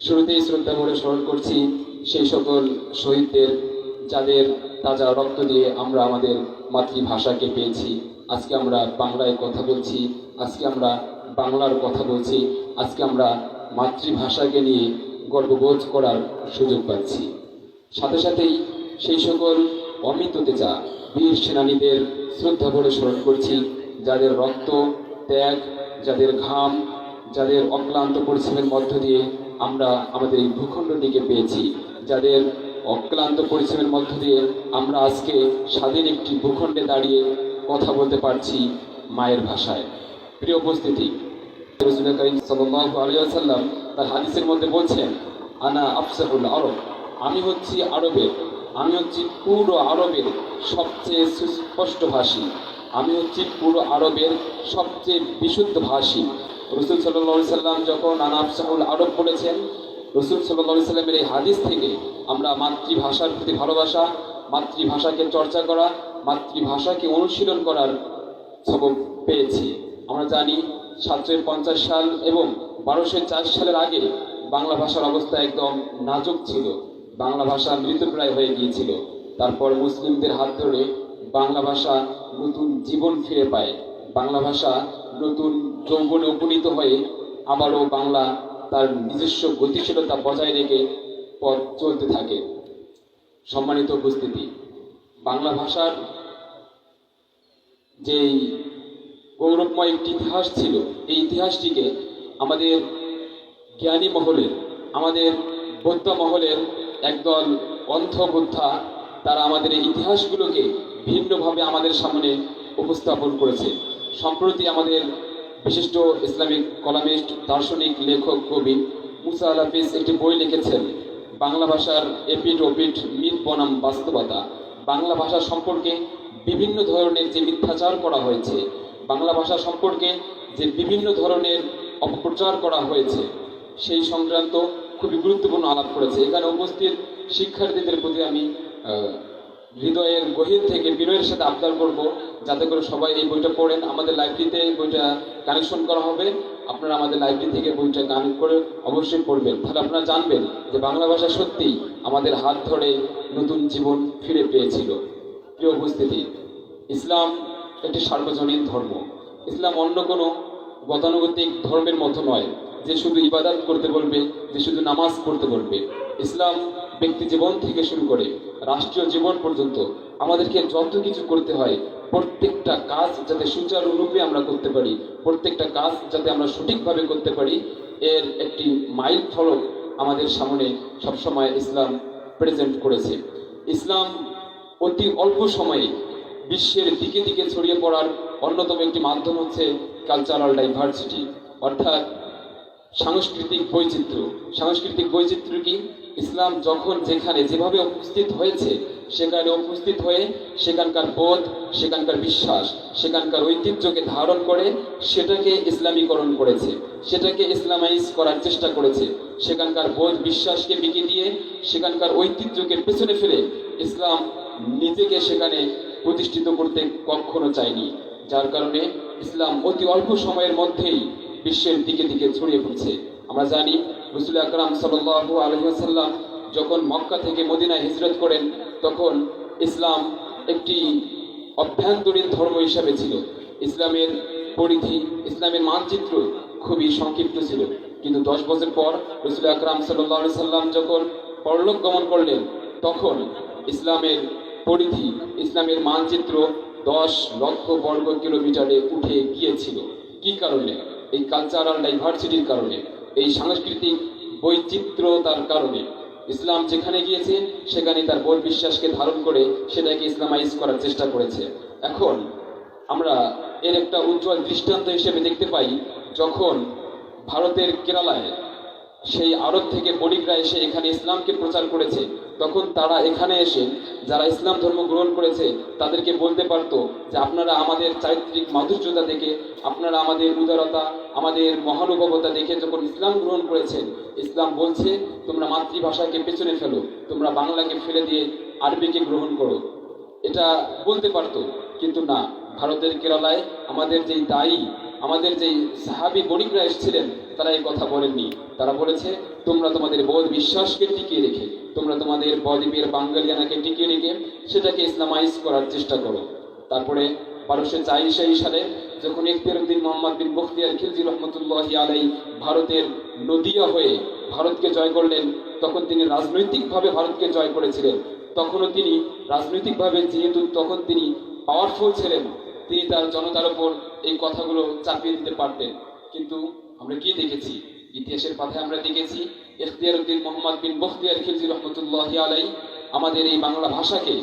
শুরুতেই শ্রদ্ধা করে স্মরণ করছি সেই সকল শহীদদের, যাদের তাজা রক্ত দিয়ে আমরা আমাদের মাতৃভাষাকে পেয়েছি। আজকে আমরা বাংলায় কথা বলছি, আজকে আমরা বাংলার কথা বলছি, আজকে আমরা মাতৃভাষাকে নিয়ে গর্ববোধ করার সুযোগ পাচ্ছি। সাথে সাথেই সেই সকল অমিত তেজা, বীর সেনানীদের শ্রদ্ধা ভরে স্মরণ করছি, যাদের রক্ত, ত্যাগ, যাদের ঘাম যাদের অক্লান্ত পরিশ্রমের মধ্য দিয়ে আমরা আমাদের এই ভূখণ্ডটিকে পেয়েছি, যাদের অক্লান্ত পরিশ্রমের মধ্য দিয়ে আমরা আজকে স্বাধীন একটি ভূখণ্ডে দাঁড়িয়ে কথা বলতে পারছি মায়ের ভাষায়। প্রিয় উপস্থিতি রসুল করিম আলিয়াল্লাম তার হাদিসের মধ্যে বলছেন, আনা আফসাহুল আরব। আমি হচ্ছি আরবের, আমি হচ্ছি পুরো আরবের সবচেয়ে সুস্পষ্ট ভাষী। আমি হচ্ছি পুরো আরবের সবচেয়ে বিশুদ্ধ ভাষী। রসুল সাল্লা সাল্লাম যখন আনা আফসাহুল আরব বলেছেন, রসুল সাল্লা সাল্লামের এই হাদিস থেকে আমরা মাতৃভাষার প্রতি ভালোবাসা, মাতৃভাষাকে চর্চা করা, মাতৃভাষাকে অনুশীলন করার সবক পেয়েছি। আমরা জানি সাতশো পঞ্চাশ সাল এবং বারোশো চার সালের আগে বাংলা ভাষার অবস্থা একদম নাজুক ছিল। বাংলা ভাষা মৃতপ্রায় হয়ে গিয়েছিল। তারপর মুসলিমদের হাত ধরে বাংলা ভাষা নতুন জীবন ফিরে পায়। বাংলা ভাষা নতুন যৌবনে উপনীত হয়ে আবারও বাংলা তার নিজস্ব গতিশীলতা বজায় রেখে পথ চলতে থাকে। সম্মানিত উপস্থিতি, বাংলা ভাষার যেই গৌরবময় একটি ইতিহাস ছিল, এই ইতিহাসটিকে আমাদের জ্ঞানী মহলের, আমাদের বোদ্ধা মহলের একদল অন্ধ বোদ্ধা তারা আমাদের এই ইতিহাসগুলোকে ভিন্নভাবে আমাদের সামনে উপস্থাপন করেছে। সম্প্রতি আমাদের বিশিষ্ট ইসলামিক কলামিস্ট, দার্শনিক লেখক কবি মুসা আল হাফিজ একটি বই লিখেছেন, বাংলা ভাষার এপিড ওপিড মিথ বনাম বাস্তবতা। বাংলা ভাষা সম্পর্কে বিভিন্ন ধরনের যে মিথ্যাচার করা হয়েছে, বাংলা ভাষা সম্পর্কে যে বিভিন্ন ধরনের অপপ্রচার করা হয়েছে, সেই সংক্রান্ত খুবই গুরুত্বপূর্ণ আলাপ করেছে। এখানে উপস্থিত শিক্ষার্থীদের প্রতি আমি হৃদয়ের গভীর থেকে বিনয়ের সাথে আবদার করব, যাতে করে সবাই এই বইটা পড়েন। আমাদের লাইব্রেরিতে বইটা কানেকশন করা হবে। আপনারা আমাদের লাইব্রেরি থেকে বইটা কানেক্ট করে অবশ্যই পড়বেন। তাহলে আপনারা জানবেন যে বাংলা ভাষা সত্যিই আমাদের হাত ধরে নতুন জীবন ফিরে পেয়েছিল। প্রিয় উপস্থিতি, ইসলাম একটি সার্বজনীন ধর্ম। ইসলাম অন্য কোনো গতানুগতিক ধর্মের মতো নয়, যে শুধু ইবাদত করতে বলবে, যে শুধু নামাজ পড়তে বলবে। ইসলাম ব্যক্তি জীবন থেকে শুরু করে রাষ্ট্রীয় জীবন পর্যন্ত আমাদেরকে যত কিছু করতে হয়, প্রত্যেকটা কাজ যাতে সুচারুরূপে আমরা করতে পারি, প্রত্যেকটা কাজ যাতে আমরা সঠিকভাবে করতে পারি, এর একটি মাইল ফলক আমাদের সামনে সবসময় ইসলাম প্রেজেন্ট করেছে। ইসলাম অতি অল্প সময়ে বিশ্বের দিকে দিকে ছড়িয়ে পড়ার অন্যতম একটি মাধ্যম হচ্ছে কালচারাল ডাইভার্সিটি অর্থাৎ সাংস্কৃতিক বৈচিত্র্য। সাংস্কৃতিক বৈচিত্র্য কি? ইসলাম যখন যেখানে যেভাবে উপস্থিত হয়েছে, সেখানে উপস্থিত হয়ে সেখানকার বোধ, সেখানকার বিশ্বাস, সেখানকার ঐতিহ্যকে ধারণ করে সেটাকে ইসলামীকরণ করেছে, সেটাকে ইসলামাইজ করার চেষ্টা করেছে, সেখানকার বোধ, বিশ্বাসকে বিকে দিয়ে সেখানকার ঐতিহ্যকে পেছনে ফেলে ইসলাম নিজেকে সেখানে প্রতিষ্ঠিত করতে কখনো চায়নি, যার কারণে ইসলাম অতি অল্প সময়ের মধ্যেই বিশ্বের দিকে দিকে ছড়িয়ে পড়ছে। আমরা জানি রসুল আকরাম সাল্লাহ আলহিহাসাল্লাম যখন মক্কা থেকে মদিনায় হিজরত করেন, তখন ইসলাম একটি অভ্যন্তরীণ ধর্ম হিসাবে ছিল। ইসলামের পরিধি, ইসলামের মানচিত্র খুবই সংক্ষিপ্ত ছিল। কিন্তু দশ বছর পর রসুল আকরাম সাল্লাহ সাল্লাম যখন পরলোক গমন করলেন, তখন ইসলামের পরিধি, ইসলামের মানচিত্র দশ লক্ষ বর্গ কিলোমিটারে উঠে গিয়েছিল। কি কারণে? এই কালচারাল ডাইভার্সিটির কারণে। এই সাংস্কৃতিক বৈচিত্র্যতার কারণে। ইসলাম যেখানে গিয়েছে, সেখানে তার বোধ বিশ্বাসকে ধারণ করে সেটাকে ইসলামাইজ করার চেষ্টা করেছে। এখন আমরা এর একটা উজ্জ্বল দৃষ্টান্ত হিসেবে দেখতে পাই, যখন ভারতের কেরালায় সেই আরব থেকে বণিকরা এসে এখানে ইসলামকে প্রচার করেছে তখন তারা এখানে এসে, যারা ইসলাম ধর্ম গ্রহণ করেছে, তাদেরকে বলতে পারতো যে আপনারা আমাদের চারিত্রিক মাধুর্যতা দেখে, আপনারা আমাদের উদারতা, আমাদের মহানুভবতা দেখে যখন ইসলাম গ্রহণ করেছেন, ইসলাম বলছে, তোমরা মাতৃভাষাকে পেছনে ফেলো, তোমরা বাংলাকে ফেলে দিয়ে আরবিকে গ্রহণ করো। এটা বলতে পারতো, কিন্তু না। ভারতের কেরালায় আমাদের যেই দায়ী, আমাদের যেই সাহাবি বণিকরা এসেছিলেন, তারা এই কথা বলেননি। তারা বলেছে তোমরা তোমাদের বোধ বিশ্বাসকে টিকিয়ে রেখে, তোমরা তোমাদের বদ্বীপের বাঙ্গালিয়ানাকে টিকিয়ে রেখে সেটাকে ইসলামাইজ করার চেষ্টা করো। তারপরে বারোশো চাইশাই সালে যখন ইখতিয়ারউদ্দিন মোহাম্মদ বিন বখতিয়ার খিলজি রহমতুল্লাহ আলাই ভারতের নদিয়া হয়ে ভারতকে জয় করলেন, তখন তিনি রাজনৈতিকভাবে ভারতকে জয় করেছিলেন। তখনও তিনি রাজনৈতিকভাবে যেহেতু তখন তিনি পাওয়ারফুল ছিলেন, তিনি তার জনতার উপর এই কথাগুলো চাপিয়ে দিতে পারতেন। কিন্তু আমরা কি দেখেছি? ইতিহাসের পাথায় আমরা দেখেছি ইখতিয়ার উদ্দিন মোহাম্মদ বিন বখতিয়ার খিলজি রহমতুল্লাহ আলাই আমাদের এই বাংলা ভাষাকে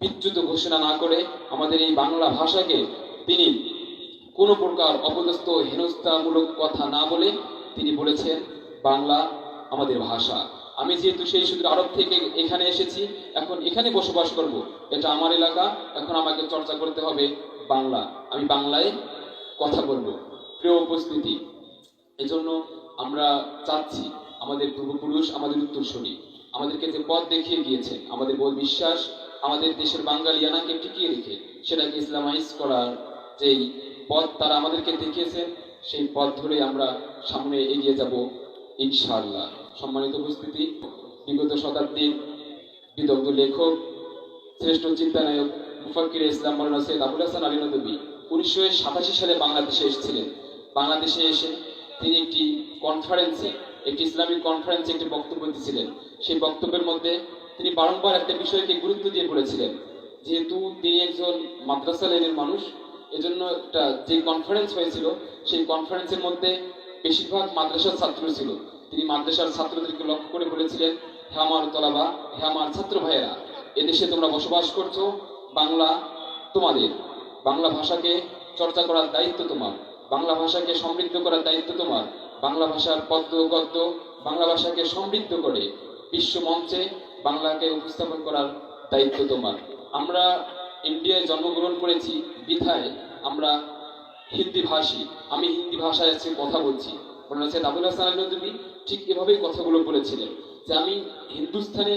বিচ্যুত ঘোষণা না করে আমাদের এই বাংলা ভাষাকে তিনি কোনো প্রকার অপদস্থ, হেনস্থামূলক কথা না বলে তিনি বলেছেন, বাংলা আমাদের ভাষা। আমি যেহেতু সেই শুধু আরব থেকে এখানে এসেছি, এখন এখানে বসবাস করব। এটা আমার এলাকা, এখন আমাকে চর্চা করতে হবে বাংলা। আমি বাংলায় কথা বলব। প্রিয় উপস্থিতি এজন্য আমরা চাচ্ছি আমাদের পূর্বপুরুষ, আমাদের উত্তরসূরি, আমাদেরকে যে পথ দেখিয়ে গিয়েছেন, আমাদের বোধ বিশ্বাস, আমাদের দেশের বাঙালিয়ানাকে টিকিয়ে রেখে সেটাকে ইসলামাইজ করার যেই পথ তারা আমাদেরকে দেখিয়েছেন, সেই পথ ধরে আমরা সামনে এগিয়ে যাব ইনশাআল্লাহ। সম্মানিত উপস্থিতি, বিগত শতাব্দীর বিদগ্ধ লেখক, শ্রেষ্ঠ চিন্তানায়ক মুফাক্কির ইসলাম মৌলানা সৈয়দ আবুল হাসান আলী নদী উনিশশো সাতাশি সালে বাংলাদেশে এসেছিলেন। বাংলাদেশে এসে তিনি একটি কনফারেন্সে একটি ইসলামিক কনফারেন্সে একটি বক্তব্য দিয়েছিলেন। সেই বক্তব্যের মধ্যে তিনি বারংবার একটা বিষয়কে গুরুত্ব দিয়ে বলেছিলেন, যেহেতু তিনি একজন মাদ্রাসা লাইনের মানুষ, এজন্য একটা যে কনফারেন্স হয়েছিল, সেই কনফারেন্সের মধ্যে বেশিরভাগ মাদ্রাসার ছাত্র ছিল। তিনি মাদ্রাসার ছাত্রদেরকে লক্ষ্য করে বলেছিলেন হে আমার তলাবা হে আমার ছাত্র ভাইয়েরা, এদেশে তোমরা বসবাস করছ, বাংলা তোমাদের, বাংলা ভাষাকে চর্চা করার দায়িত্ব তোমার। বাংলা ভাষাকে সমৃদ্ধ করার দায়িত্ব তোমার। বাংলা ভাষার পদ্য গদ্য বাংলা ভাষাকে সমৃদ্ধ করে বিশ্ব মঞ্চে বাংলাকে উপস্থাপন করার দায়িত্ব তোমার। আমরা ইন্ডিয়ায় জন্মগ্রহণ করেছি বিধায়, আমরা হিন্দি ভাষী, আমি হিন্দি ভাষায় আজকে কথা বলছি। মনে হচ্ছে আবুল হাসান আলী ঠিক এভাবেই কথাগুলো বলেছিলেন যে আমি হিন্দুস্থানে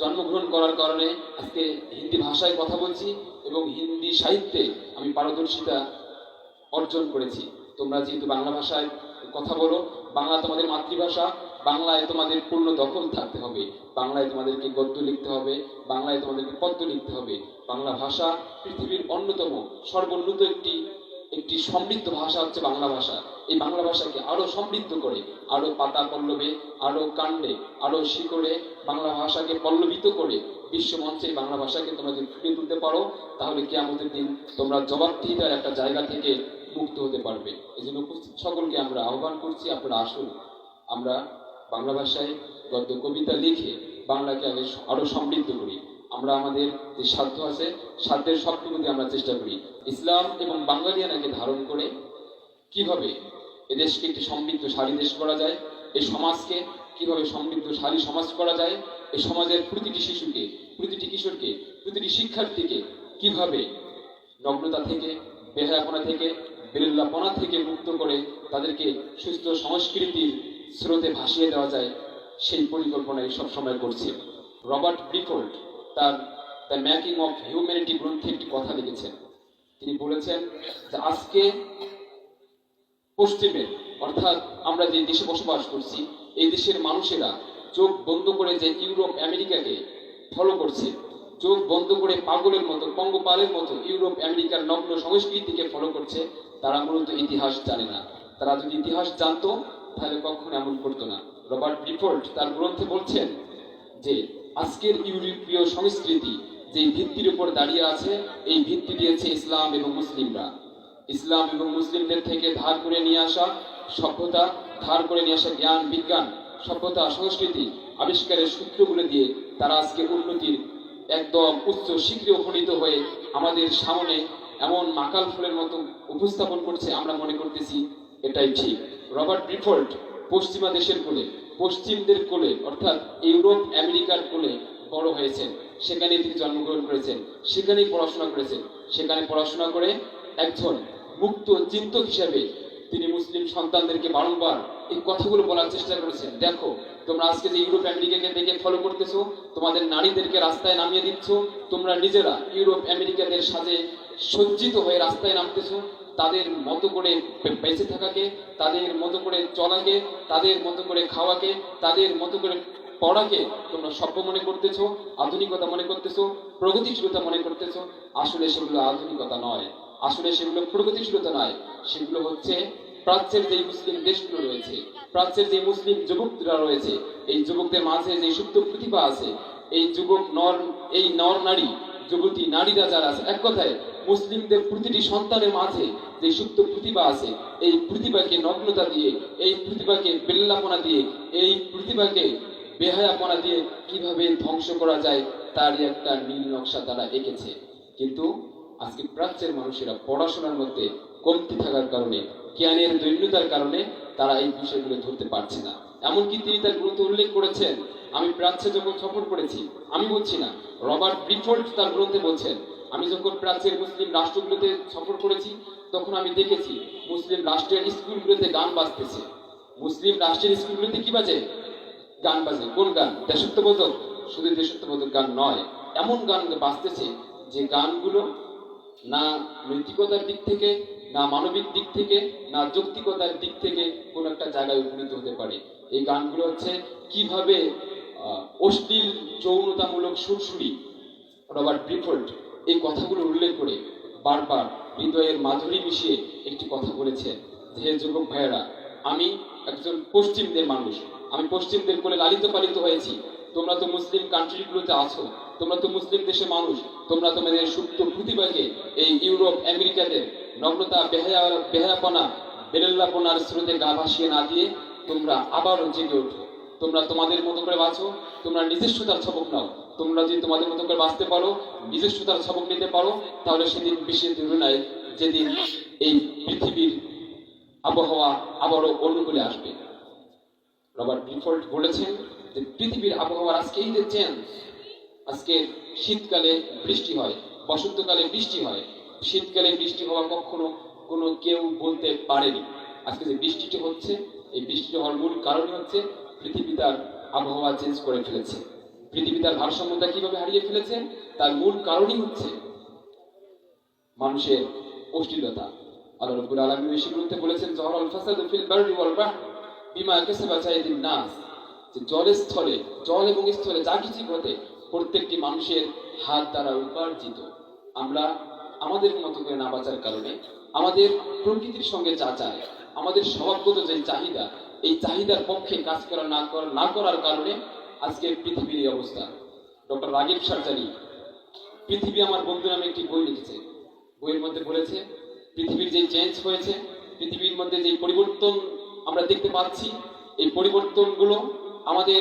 জন্মগ্রহণ করার কারণে আজকে হিন্দি ভাষায় কথা বলছি এবং হিন্দি সাহিত্যে আমি পারদর্শিতা অর্জন করেছি। তোমরা যেহেতু বাংলা ভাষায় কথা বলো, বাংলা তোমাদের মাতৃভাষা, বাংলায় তোমাদের পূর্ণ দখল থাকতে হবে। বাংলায় তোমাদেরকে গদ্য লিখতে হবে, বাংলায় তোমাদেরকে পদ্য লিখতে হবে। বাংলা ভাষা পৃথিবীর অন্যতম, সর্বোন্নত একটি একটি সমৃদ্ধ ভাষা হচ্ছে বাংলা ভাষা। এই বাংলা ভাষাকে আরও সমৃদ্ধ করে, আরও পাতা পল্লবে, আরও কাণ্ডে, আরও শিকড়ে বাংলা ভাষাকে পল্লবিত করে বিশ্ব মঞ্চে বাংলা ভাষাকে তোমরা যদি ফুটিয়ে তুলতে পারো, তাহলে কি আমাদের দিন তোমরা জবাবদিহিতার একটা জায়গা থেকে মুক্ত হতে পারবে। এই জন্য উপস্থিত সকলকে আমরা আহ্বান করছি, আপনারা আসুন। আমরা বাংলা ভাষায় গদ্য, কবিতা লিখে বাংলাকে আগে আরও সমৃদ্ধ করি। আমরা আমাদের যে সাধ্য আছে, সাধ্যের সবটুকু দিয়ে আমরা চেষ্টা করি। ইসলাম এবং বাঙালিয়ানাকে ধারণ করে? কীভাবে এদেশকে একটি সমৃদ্ধ সমৃদ্ধশালী দেশ করা যায়? এই সমাজকে কীভাবে সমৃদ্ধ সমৃদ্ধশালী সমাজ করা যায়? এই সমাজের প্রতিটি শিশুকে, প্রতিটি কিশোরকে, প্রতিটি শিক্ষার্থীকে কীভাবে নগ্নতা থেকে, বেহায়াপনা থেকে বেলুল্লাপনা থেকে মুক্ত করে তাদেরকে সুস্থ সংস্কৃতির স্রোতে ভাসিয়ে দেওয়া যায়, সেই পরিকল্পনায় সবসময় করছে। রবার্ট ব্রিফোল্ড তার দ্য ম্যাকিং অফ হিউম্যানিটি গ্রন্থে একটি কথা লিখেছেন। তিনি বলেছেন যে আজকে পশ্চিমের অর্থাৎ আমরা যে দেশে বসবাস করছি, এই দেশের মানুষেরা চোখ বন্ধ করে যে ইউরোপ আমেরিকাকে ফলো করছে, চোখ বন্ধ করে পাগলের মতো, পঙ্গপালের মতো ইউরোপ আমেরিকার নগ্ন সংস্কৃতিকে ফলো করছে তারা মূলত ইতিহাস জানে না। তারা যদি ইতিহাস জানতো, তাহলে কখনো এমন করতো না। রবার্ট ডিফল্ট তার গ্রন্থে বলছেন যে, আজকের ইউরোপীয় সংস্কৃতি যে ভিত্তির উপর দাঁড়িয়ে আছে, এই ভিত্তি দিয়েছে ইসলাম এবং মুসলিমরা। ইসলাম এবং মুসলিমদের থেকে ধার করে নিয়ে আসা সভ্যতা, ধার করে নিয়ে আসা জ্ঞান, বিজ্ঞান, সভ্যতা, সংস্কৃতি আবিষ্কারের সূত্রগুলো দিয়ে তারা আজকে উন্নতির একদম উচ্চ শীঘ্র উপনীত হয়ে আমাদের সামনে এমন মাকাল ফুলের মতো উপস্থাপন করছে, আমরা মনে করতেছি এটাই ঠিক। রবার্ট ব্রিফোল্ড পশ্চিমা দেশের কোলে, পশ্চিমদের কোলে, অর্থাৎ ইউরোপ, আমেরিকার কোলে বড় হয়েছেন। সেখানে তিনি জন্মগ্রহণ করেছেন, সেখানেই পড়াশোনা করেছেন। সেখানে পড়াশোনা করে একজন মুক্ত চিন্তক হিসাবে তিনি মুসলিম সন্তানদেরকে বারংবার এই কথাগুলো বলার চেষ্টা করেছেন। দেখো, তোমরা আজকে যে ইউরোপ, আমেরিকাকে দেখে ফলো করতেছো, তোমাদের নারীদেরকে রাস্তায় নামিয়ে দিচ্ছ, তোমরা নিজেরা ইউরোপ, আমেরিকাদের সাথে সজ্জিত হয়ে রাস্তায় নামতেছো, তাদের মতো করে বেঁচে থাকাকে, তাদের মতো করে চলাকে, তাদের মতো করে খাওয়াকে, তাদের মতো করে পড়াকে তোমরা সভ্য মনে করতেছো, আধুনিকতা মনে করতেছো, প্রগতিশীলতা মনে করতেছো। আসলে সেগুলো আধুনিকতা নয়। আসলে সেগুলো প্রগতিশীলতা নয়। সেগুলো হচ্ছে প্রাচ্যের যে মুসলিম দেশগুলো রয়েছে, প্রাচ্যের যে মুসলিম যুবকরা রয়েছে, এই যুবকদের মাঝে যে সুপ্ত প্রতিভা আছে, এই যুবক নর, এই নর নারী, যুবতী নারীরা যারা আছে, এক কথায় মুসলিমদের প্রতিটি সন্তানের মাঝে যে সুপ্ত প্রতিভা আছে, এই প্রতিভাকে নগ্নতা দিয়ে, এই প্রতিভাকে বেল্লাপনা দিয়ে, এই প্রতিভাকে বেহায়াপনা দিয়ে কীভাবে ধ্বংস করা যায়, তারই একটা নীল নকশা তারা এঁকেছে। কিন্তু আজকে প্রাচ্যের মানুষেরা পড়াশোনার মধ্যে কমতি থাকার কারণে, জ্ঞানের দৈন্যতার কারণে তারা এই বিষয়গুলো ধরতে পারছে না। এমনকি তিনি তার গ্রন্থে উল্লেখ করেছেন, আমি প্রাচ্যে যখন সফর করেছি, আমি বলছি না, রবার্ট ব্রিফোর্ড তার গ্রন্থে বলছেন আমি যখন প্রাচ্যের মুসলিম রাষ্ট্রগুলোতে সফর করেছি, তখন আমি দেখেছি মুসলিম রাষ্ট্রের স্কুলগুলোতে গান বাজতেছে। মুসলিম রাষ্ট্রের স্কুলগুলোতে কি বাজে? গান বাজে। কোন গান? দেশত্ববোধক শুধু দেশত্ববোধক গান নয়, এমন গান বাজতেছে যে গানগুলো না নৈতিকতার দিক থেকে, না মানবিক দিক থেকে, না যৌক্তিকতার দিক থেকে কোন একটা জায়গায় উপনীত হতে পারে। এই গানগুলো হচ্ছে কীভাবে অশ্লীল যৌনতামূলক সুরসুরি, রবার্ট ব্রিফোর্ড এই কথাগুলো উল্লেখ করে বারবার হৃদয়ের মাধুরী মিশিয়ে একটি কথা বলেছেন। যে যুবক ভাইয়েরা, আমি একজন পশ্চিমদের মানুষ। আমি পশ্চিমদের কোলে লালিত পালিত হয়েছি। তোমরা তো মুসলিম কান্ট্রিগুলোতে আছো। তোমরা তো মুসলিম দেশের মানুষ। তোমরা তোমাদের সুপ্ত প্রতিভাকে এই ইউরোপ, আমেরিকাতে নগ্নতা, বেহায়া, বেহায়াপনা বেরেল্লাপনার স্রোতে গা ভাসিয়ে না দিয়ে তোমরা আবারও জেগে ওঠো। তোমরা তোমাদের মতো করে বাঁচো। তোমরা নিজস্বতার সবক নাও। তোমরা যদি তোমাদের মতো করে বাঁচতে পারো, নিজস্বতার সবক নিতে পারো, তাহলে সেদিন বিশ্বের তুলনায় যেদিন এই পৃথিবীর আবহাওয়া আবারও অনুকূলে আসবে। রবার্ট ডিফল্ট বলেছেন যে পৃথিবীর আবহাওয়ার আজকে এই যে চেঞ্জ আজকে শীতকালে বৃষ্টি হয়, বসন্তকালে বৃষ্টি হয়, শীতকালে বৃষ্টি হওয়া কখনো কোনো কেউ বলতে পারেনি। আজকে যে বৃষ্টিটি হচ্ছে, এই বৃষ্টিটি হওয়ার মূল কারণই হচ্ছে পৃথিবী তার আবহাওয়া চেঞ্জ করে ফেলেছে। পৃথিবী তার ভারসাম্যতা কীভাবে হারিয়ে ফেলেছে তার মূল কারণই হচ্ছে মানুষের অশ্লীলতা। আল্লাহ রব্বুল গ্রন্থে বলেছেন ফাসাদু ফিল ওয়াল বাহর বিমা নাস। যে জলের স্থলে, জল এবং স্থলে যা কিছু ঘটে, প্রত্যেকটি মানুষের হাত দ্বারা উপার্জিত। আমরা আমাদের মতো করে না বাঁচার কারণে, আমাদের প্রকৃতির সঙ্গে যা চায়, আমাদের স্বভাবগত যে চাহিদা, এই চাহিদার পক্ষে কাজ করা না করা, না করার কারণে আজকে পৃথিবীর এই অবস্থা। ডক্টর রাগিব সার্জারি পৃথিবী আমার বন্ধু নামে একটি বই লিখেছে। বইয়ের মধ্যে বলেছে, পৃথিবীর যে চেঞ্জ হয়েছে, পৃথিবীর মধ্যে যে পরিবর্তন আমরা দেখতে পাচ্ছি, এই পরিবর্তনগুলো আমাদের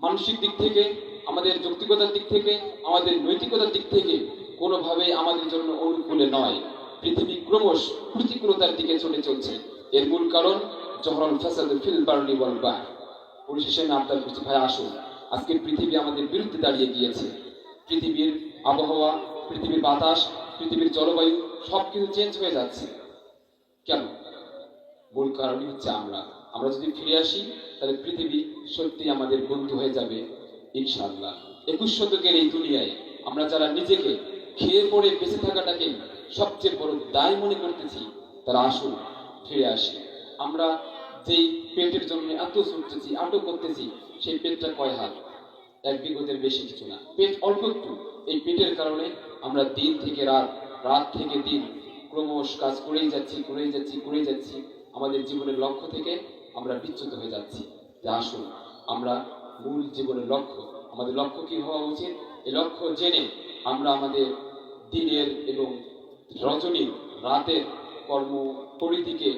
মানসিক দিক থেকে, আমাদের যৌক্তিকতার দিক থেকে, আমাদের নৈতিকতার দিক থেকে কোনোভাবেই আমাদের জন্য অনুকূলে নয়। পৃথিবী ক্রমশ প্রতিকূলতার দিকে চলে চলছে। এর মূল কারণ জহরল ফাসাদ ফিল বার্লি বাহর। পরিশেষে আপনার কাছে ভাই, আসুন। আজকের পৃথিবী আমাদের বিরুদ্ধে দাঁড়িয়ে গিয়েছে। পৃথিবীর আবহাওয়া, পৃথিবীর বাতাস, পৃথিবীর জলবায়ু সব কিছু চেঞ্জ হয়ে যাচ্ছে। কেন? মূল কারণই হচ্ছে আমরা। আমরা যদি ফিরে আসি, তাহলে পৃথিবী সত্যি আমাদের বন্ধু হয়ে যাবে, ইনশাআল্লাহ। একুশ শতকের এই দুনিয়ায় আমরা যারা নিজেকে খেয়ে পড়ে বেঁচে থাকাটাকে সবচেয়ে বড় দায় মনে করতেছি, তারা আসুন, ফিরে আসি। আমরা যেই পেটের জন্য এত ছুটতেছি আটক করতেছি, সেই পেটটা কয় হাত? এক বিগতের বেশি কিছু না। পেট অল্প একটু। এই পেটের কারণে আমরা দিন থেকে রাত রাত থেকে দিন ক্রমশ কাজ করেই যাচ্ছি করেই যাচ্ছি করেই যাচ্ছি। আমাদের জীবনের লক্ষ্য থেকে আমরা বিচ্যুত হয়ে যাচ্ছি। যে আসুন, আমরা মূল জীবনের লক্ষ্য। আমাদের লক্ষ্য কি হওয়া উচিত? এই লক্ষ্য জেনে আমরা আমাদের দিনের এবং রজনীর রাতের কর্ম পরিধিকে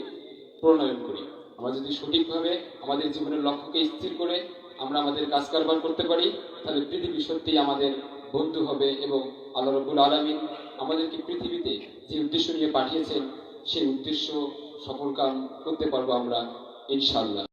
প্রণয়ন করি। আমরা যদি সঠিকভাবে আমাদের জীবনের লক্ষ্যকে স্থির করে আমরা আমাদের কাজ কারবার করতে পারি, তাহলে পৃথিবী সত্যিই আমাদের বন্ধু হবে এবং আল্লাহ রবুল আলমিন আমাদেরকে পৃথিবীতে যে উদ্দেশ্য নিয়ে পাঠিয়েছেন, সেই উদ্দেশ্য সফল কাম করতে পারব আমরা ইনশাল্লাহ